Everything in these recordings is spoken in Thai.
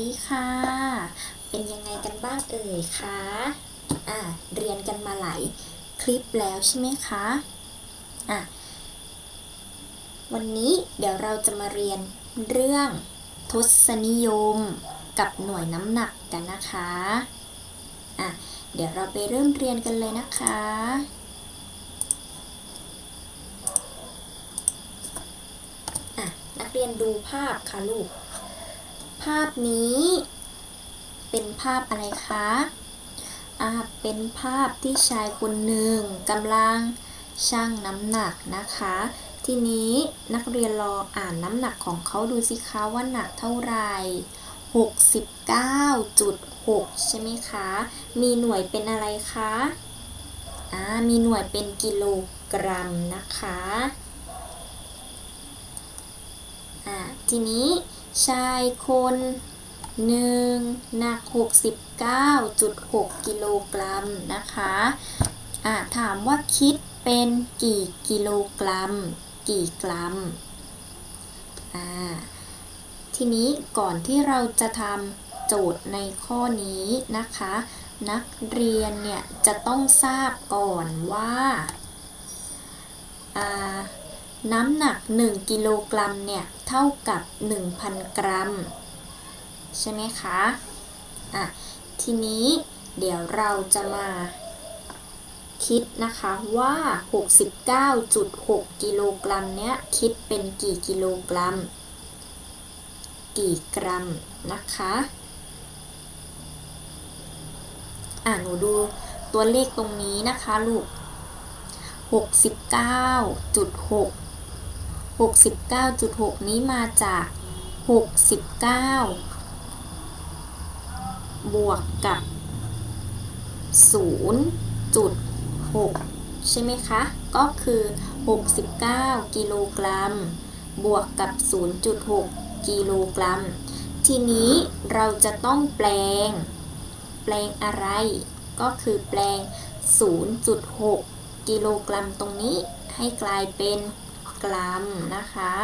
ดีค่ะ เป็นยังไงกันบ้างเอ่ยคะอะเรียนกันมาหลายคลิปแล้วใช่ไหมคะอะวันนี้เดี๋ยวเราจะมาเรียนเรื่องทศนิยมกับหน่วยน้ำหนักกันนะคะอะเดี๋ยวเราไปเริ่มเรียนกันเลยนะคะอะนักเรียนดูภาพค่ะลูกาพนี้ เป็นภาพอะไรคะอ่าเป็นภาพที่ชายคนหนึ่งกำลังชั่งน้ำหนักนะคะ ทีนี้นักเรียนรออ่านน้ำหนักของเขาดูสิคะว่าหนักเท่าไหร่69.6 ใช่ไหมคะ มีหน่วยเป็นอะไรคะอ่ามีหน่วยเป็นกิโลกรัมนะคะอ่าทีนี้ ชายคนหนึ่งหนัก 69.6 กิโลกรัมนะคะอ่าถามว่าคิดเป็นกี่กิโลกรัม กี่กรัมอ่าทีนี้ก่อนที่เราจะทำโจทย์ในข้อนี้นะคะ นักเรียนเนี่ยจะต้องทราบก่อนว่าอ่า น้ำหนัก 1 กิโลกรัมเนี่ย เท่ากับ 1,000 กรัม ใช่ไหมคะ อะ ทีนี้เดี๋ยวเราจะมาคิดนะคะว่า 69.6 กิโลกรัมเนี้ย คิดเป็นกี่กิโลกรัม กี่กรัมนะคะ อะ หนูดูตัวเลขตรงนี้นะคะ ลูก 69.6 69.6 นี้มาจาก 69 บวกกับ 0.6 ใช่ไหมคะ ก็คือ 69 กิโลกรัม บวกกับ 0.6 กิโลกรัม ทีนี้เราจะต้องแปลง แปลงอะไร ก็คือแปลง 0.6 กิโลกรัมตรงนี้ให้กลายเป็น กรัมนะคะ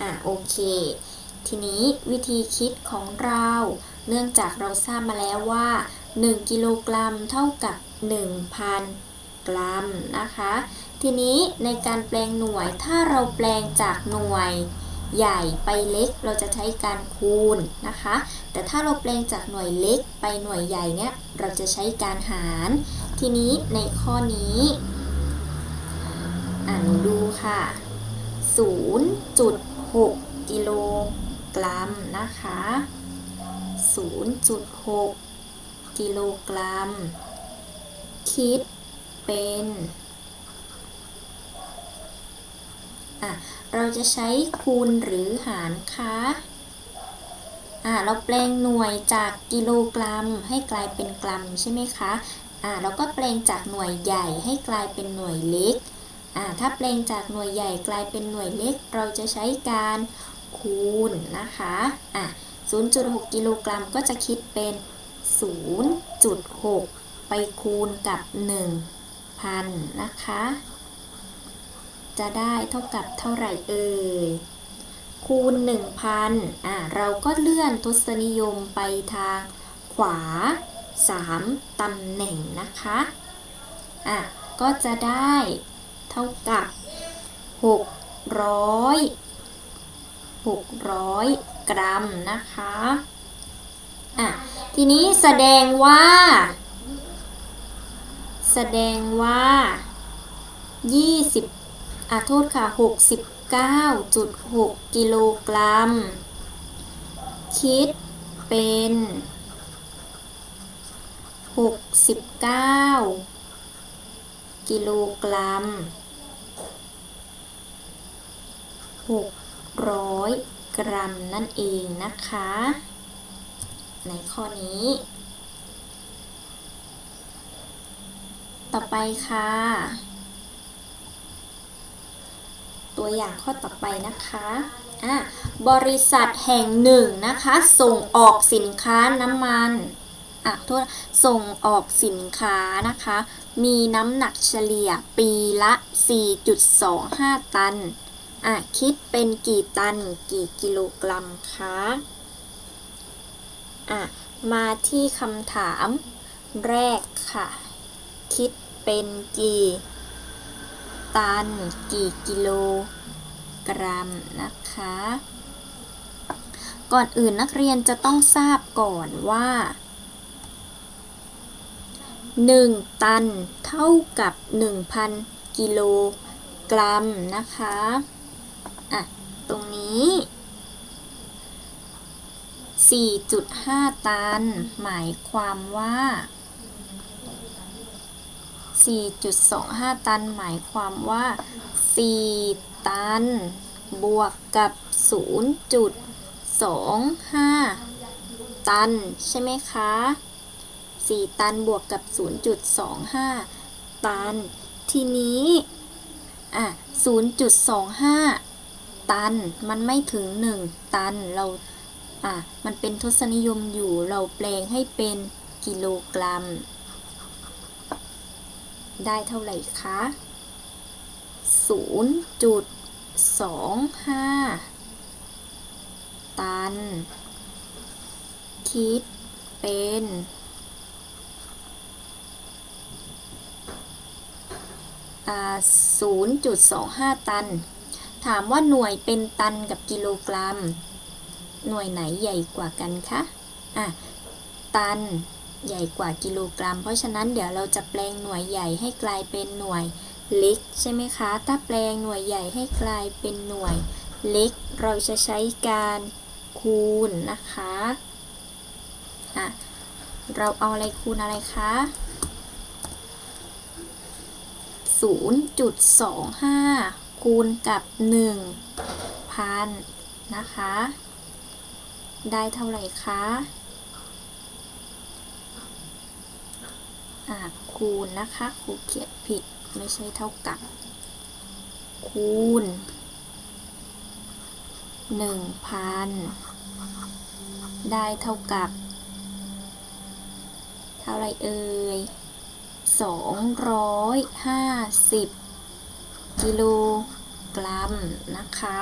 อะโอเค ทีนี้วิธีคิดของเรา เนื่องจากเราทราบมาแล้วว่า 1 กิโลกรัมเท่ากับ 1,000 กรัมนะคะ ทีนี้ในการแปลงหน่วยถ้าเราแปลงจากหน่วยใหญ่ไปเล็กเราจะใช้การคูณนะคะ แต่ถ้าเราแปลงจากหน่วยเล็กไปหน่วยใหญ่เนี่ยเราจะใช้การหาร ทีนี้ในข้อนี้ อ่านดูค่ะ 0.6 กิโลกรัมนะคะ 0.6 กิโลกรัม คิดเป็นอะเราจะใช้คูณหรือหารคะอะเราแปลงหน่วยจากกิโลกรัม ให้กลายเป็นกรัมใช่ไหมคะอะเราก็แปลงจากหน่วยใหญ่ให้กลายเป็นหน่วยเล็ก ถ้าแปลงจากหน่วยใหญ่กลายเป็นหน่วยเล็ก เราจะใช้การคูณนะคะอะ0.6 กิโลกรัมก็จะคิดเป็น 0.6 ไปคูณกับ 1,000 นะคะ จะได้เท่ากับเท่าไหร่เอ่ย คูณ 1,000อะเราก็เลื่อนทศนิยมไปทางขวา 3 ตำแหน่งนะคะอะก็จะได้ เท่ากับ600 600กรัมนะคะอะทีนี้แสดงว่า แสดงว่า 20อะโทษค่ะ 69.6 กิโลกรัม คิดเป็น 69 กิโลกรัม600 กรัมนั่นเองนะคะ ในข้อนี้ ต่อไปค่ะ ตัวอย่างข้อต่อไปนะคะอะบริษัทแห่งหนึ่งนะคะ ส่งออกสินค้าน้ำมันอะโทษส่งออกสินค้านะคะ มีน้ำหนักเฉลี่ยปีละ 4.25 ตัน อะ คิดเป็นกี่ตัน กี่กิโลกรัมคะ อะ มาที่คำถามแรกค่ะ คิดเป็นกี่ ตัน กี่กิโลกรัมนะคะ ก่อนอื่นนักเรียนจะต้องทราบก่อนว่า 1 ตัน เท่ากับ 1,000 กิโลกรัมนะคะ อะ ตรงนี้ 4.5 ตัน หมายความว่า 4.25 ตัน หมายความว่า 4 ตัน บวกกับ 0.25 ตัน ใช่ไหมคะ 4 ตันบวกกับ 0.25 ตัน ทีนี้ อะ 0.25 ตัน มันไม่ถึง 1 ตัน เรา อะ มันเป็นทศนิยมอยู่ เราแปลงให้เป็นกิโลกรัม ได้เท่าไหร่คะ 0.25 ตัน คิดเป็น อ่า 0.25 ตัน ถามว่าหน่วยเป็นตันกับกิโลกรัม หน่วยไหนใหญ่กว่ากันคะอะตันใหญ่กว่ากิโลกรัม เพราะฉะนั้นเดี๋ยวเราจะแปลงหน่วยใหญ่ให้กลายเป็นหน่วยเล็กใช่ไหมคะ ถ้าแปลงหน่วยใหญ่ให้กลายเป็นหน่วยเล็ก เราจะใช้การคูณนะคะ อะ เราเอาอะไรคูณอะไรคะ 0.25 คูณกับ 1,000 นะคะ ได้เท่าไหร่คะอ่าคูณนะคะครูเขียนผิดไม่ใช่เท่ากับ คูณ 1,000 ได้เท่ากับ เท่าไรเอ่ย 250 กิโลกรัมนะคะ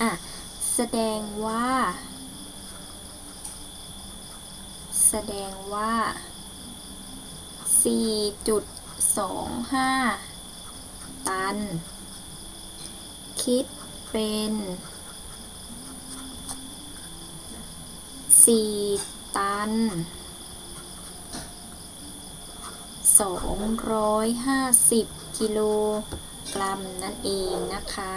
อะ แสดงว่า แสดงว่า 4.25 ตัน คิดเป็น 4 ตัน 250 กิโลกรัมนั่นเองนะคะ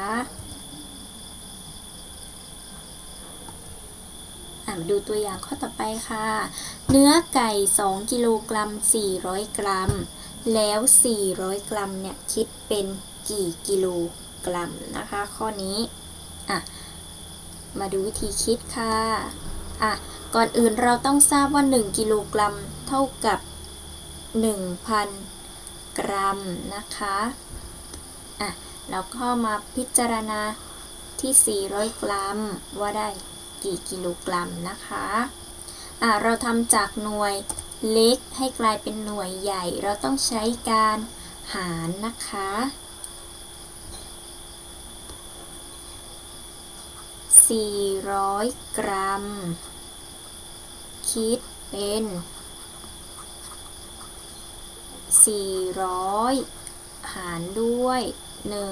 มาดูตัวอย่างข้อต่อไปค่ะ เนื้อไก่ 2 กิโลกรัม 400 กรัม แล้ว 400 กรัมเนี่ยคิดเป็นกี่กิโลกรัมนะคะ ข้อนี้อะมาดูวิธีคิดค่ะอะก่อนอื่นเราต้องทราบว่า 1 กิโลกรัมเท่ากับ 1,000 กรัมนะคะอะแล้วก็มาพิจารณาที่ 400 กรัม ว่าได้กี่กิโลกรัมนะคะอะเราทำจากหน่วยเล็กให้กลายเป็นหน่วยใหญ่ เราต้องใช้การหารนะคะ400 กรัม คิดเป็น 400 หารด้วย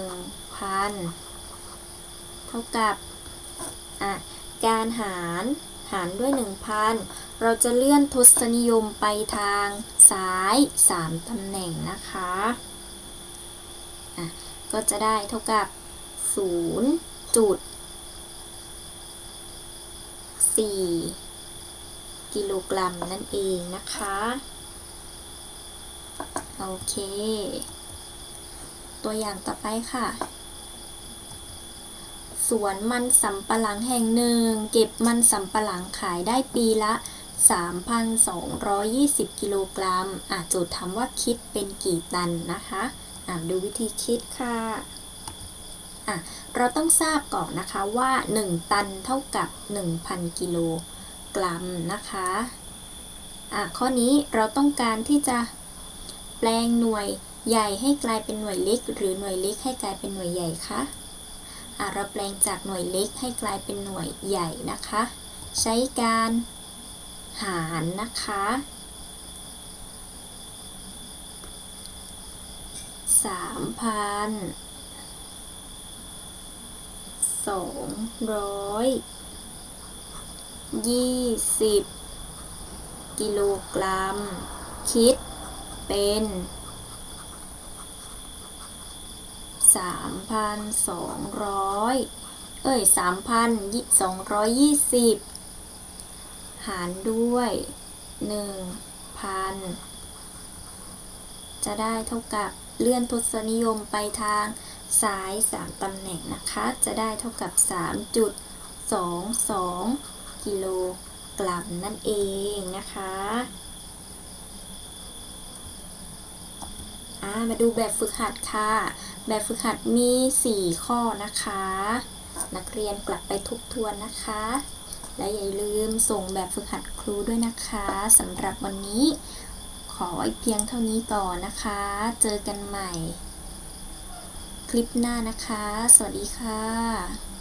1,000 เท่ากับอะการหารหารด้วย 1,000 เราจะเลื่อนทศนิยมไปทางซ้าย 3ตำแหน่งนะคะอะก็จะได้เท่ากับ 0 จุด 4 กิโลกรัมนั่นเองนะคะ โอเค ตัวอย่างต่อไปค่ะ สวนมันสำปะหลังแห่งหนึ่ง เก็บมันสำปะหลังขายได้ปีละ 3,220 กิโลกรัมอะโจทย์ถามว่าคิดเป็นกี่ตันนะคะอะดูวิธีคิดค่ะอะเราต้องทราบก่อนนะคะว่า 1 ตันเท่ากับ 1,000 กิโลกรัมนะคะอะข้อนี้เราต้องการที่จะ ปลงหน่วยใหญ่ให้กลายเป็นหน่วยเล็ก หรือหน่วยเล็กให้กลายเป็นหน่วยใหญ่คะอะเราแปลงจากหน่วยเล็กให้กลายเป็นหน่วยใหญ่นะคะ ใช้การหารนะคะ สามพันสองร้อยยี่สิบกิโลกรัม คิด เป็นสามพันสองร้อยเอ้ยสามพันสองร้อยยี่สิบหารด้วยหนึ่งพันจะได้เท่ากับเลื่อนทศนิยมไปทางซ้าย 3 ตำแหน่งนะคะ จะได้เท่ากับ 3.22 กิโลกรัมนั่นเองนะคะ อ่า มาดูแบบฝึกหัดค่ะ แบบฝึกหัดมี 4 ข้อนะคะ นักเรียนกลับไปทบทวนนะคะ และอย่าลืมส่งแบบฝึกหัดครูด้วยนะคะสำหรับวันนี้ ขอไว้เพียงเท่านี้ก่อนนะคะ เจอกันใหม่ คลิปหน้านะคะ สวัสดีค่ะ